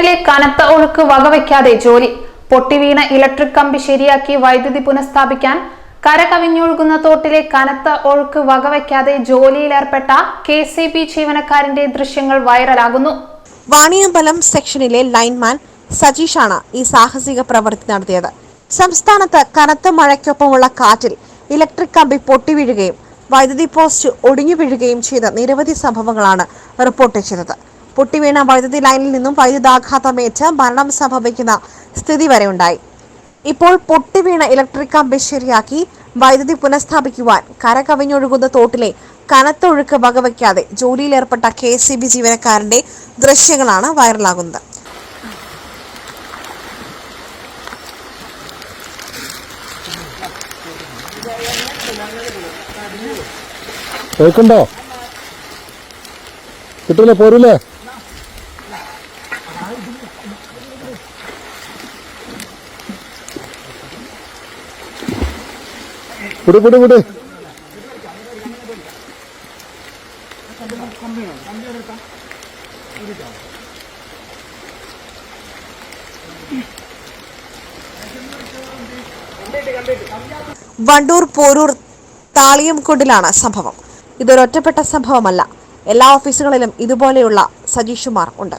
കനത്ത ഒഴുക്ക് വകവയ്ക്കാതെ ജോലി. പൊട്ടിവീണ ഇലക്ട്രിക് കമ്പി ശരിയാക്കി വൈദ്യുതി പുനഃസ്ഥാപിക്കാൻ കര കവിഞ്ഞൊഴുകുന്ന തോട്ടിലെ കനത്ത ഒഴുക്ക് വകവയ്ക്കാതെ ജോലിയിലേർപ്പെട്ട കെ സി ബി ജീവനക്കാരന്റെ ദൃശ്യങ്ങൾ വൈറലാകുന്നു. വാണിയമ്പലം സെക്ഷനിലെ ലൈൻമാൻ സജീഷാണ് ഈ സാഹസിക പ്രവൃത്തി നടത്തിയത്. സംസ്ഥാനത്ത് കനത്ത മഴയ്ക്കൊപ്പമുള്ള കാറ്റിൽ ഇലക്ട്രിക് കമ്പി പൊട്ടിവീഴുകയും വൈദ്യുതി പോസ്റ്റ് ഒടിഞ്ഞു വീഴുകയും ചെയ്ത നിരവധി സംഭവങ്ങളാണ് റിപ്പോർട്ട് ചെയ്തത്. പൊട്ടിവീണ വൈദ്യുതി ലൈനിൽ നിന്നും വൈദ്യുതാഘാതമേറ്റ് മരണം സംഭവിക്കുന്ന സ്ഥിതി വരെ ഉണ്ടായി ഇപ്പോൾ പൊട്ടിവീണ ഇലക്ട്രിക് കമ്പി ശരിയാക്കി വൈദ്യുതി പുനഃസ്ഥാപിക്കുവാൻ കരകവിഞ്ഞൊഴുകുന്ന തോട്ടിലെ കനത്തൊഴുക്ക് വകവയ്ക്കാതെ ജോലിയിലേർപ്പെട്ട കെ സി ബി ജീവനക്കാരന്റെ ദൃശ്യങ്ങളാണ് വൈറലാകുന്നത്. കേൾക്കണ്ടോ കിട്ടൂലേ പോരൂലേ? വണ്ടൂർ പോരൂർ താളിയം കൊണ്ടിലാണ് സംഭവം. ഇതൊരൊറ്റപ്പെട്ട സംഭവമല്ല. എല്ലാ ഓഫീസുകളിലും ഇതുപോലെയുള്ള സജീഷുമാർ ഉണ്ട്.